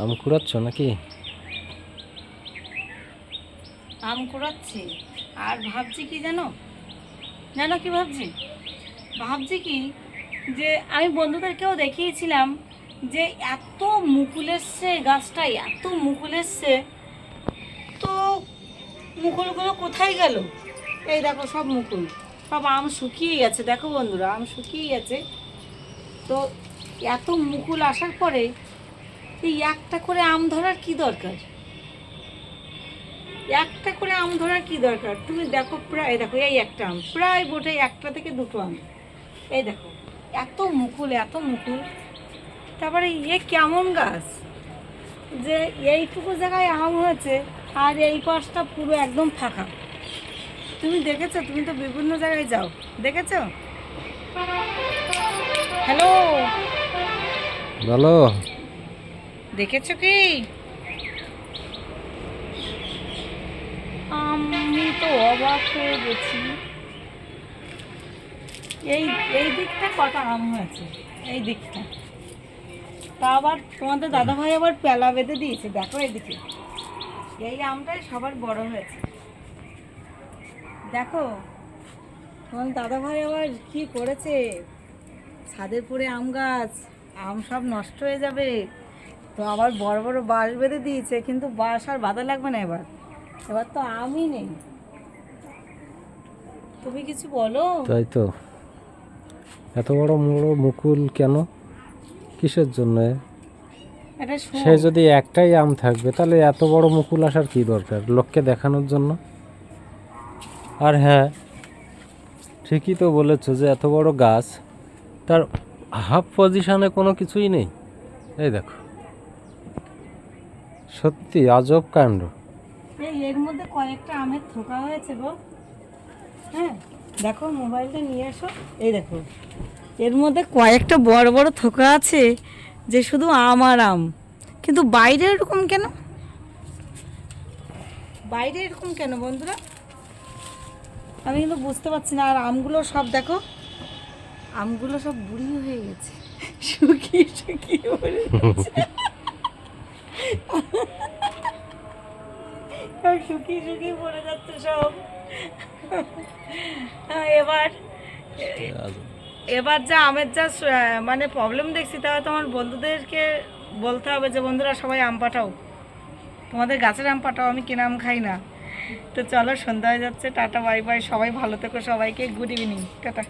আম কুড়াচ্ছ নাকি? আম কুড়াচ্ছি। আর ভাবছি কি জানো? জানো কি ভাবছি? ভাবছি কি যে আমি বন্ধুদেরকেও দেখিয়েছিলাম যে এত মুকুল এসছে গাছটায়, এত মুকুল এসছে। তো মুকুলগুলো কোথায় গেল? এই দেখো সব মুকুল। সব আম শুকিয়ে গেছে। দেখো বন্ধুরা, আম শুকিয়ে গেছে। তো এত মুকুল আসার পরে এই একটা করে আম ধরার কি দরকার? একটা করে আম ধরার কি দরকার? তুমি দেখো প্রায়, দেখো এই একটা আম, প্রায় বোটে একটা থেকে দুটো আম। এই দেখো, এত মুকুল এত মুকুল। তারপরে ইয়ে কেমন গাছ? যে এইটুকু জায়গায় আম হয়েছে আর এই পাশটা পুরো একদম ফাঁকা। তুমি দেখেছ? তুমি তো বিভিন্ন জায়গায় যাও। দেখেছ? হ্যালো? বলো। দেখেছ কি? আমি তো অবাক হয়ে গেছি। এই এই দিকটা কটা আম হয়েছে? এই দিকটা। তা আবার তোমাদের দাদা ভাই আবার পেলা বেঁধে দিয়েছে, দেখো এদিকে। এই আমটাই সবার বড় হয়েছে। দেখো তোমার দাদা ভাই আবার কি করেছে? ছাদের পরে আম গাছ, আম সব নষ্ট হয়ে যাবে। তো আবার বড় বড় বাঁশ বেঁধে দিয়েছে কিন্তু বাঁশ আর বাঁধা লাগবে না এবার। এবার তো আমই নেই। তুমি কিছু বলো? তাই তো। এত বড় বড় মুকুল কেন? কিসের জন্য? সে যদি একটাই আম থাকবে তাহলে এত বড় মুকুল আসার কি দরকার? লোককে দেখানোর জন্য? আর হ্যাঁ ঠিকই তো বলেছ যে এত বড় গাছ তার হাফ পজিশনে কোনো কিছুই নেই। এই দেখো। সত্যি, আজব কাণ্ড। এর মধ্যে কয়েকটা আমের থোকা হয়েছে গো। হ্যাঁ দেখো, মোবাইলটা নিয়ে এসো। এই দেখো, এর মধ্যে কয়েকটা বড় বড় থোকা আছে যে শুধু আম আর আম। কিন্তু বাইরে এরকম কেন? বাইরে এরকম কেন বন্ধুরা? আমি কিন্তু বুঝতে পারছি না, আর আমগুলো সব দেখো, আমগুলো সব বুড়ি হয়ে গেছে। শুকিয়ে শুকিয়ে পড়ে গেছে। সব শুকিয়ে শুকিয়ে পড়ে যাচ্ছে সব। হ্যাঁ, এবার এবার যা আমের যা মানে প্রবলেম দেখছি তাহলে তোমার বন্ধুদেরকে বলতে হবে যে বন্ধুরা সবাই আম পাঠাও। তোমাদের গাছের আম পাঠাও আমি কেনা আম খাই না। তো চলো সন্ধ্যা হয়ে যাচ্ছে। Ta-ta bye bye. সবাই ভালো থেকো সবাইকে। Good evening ta-ta.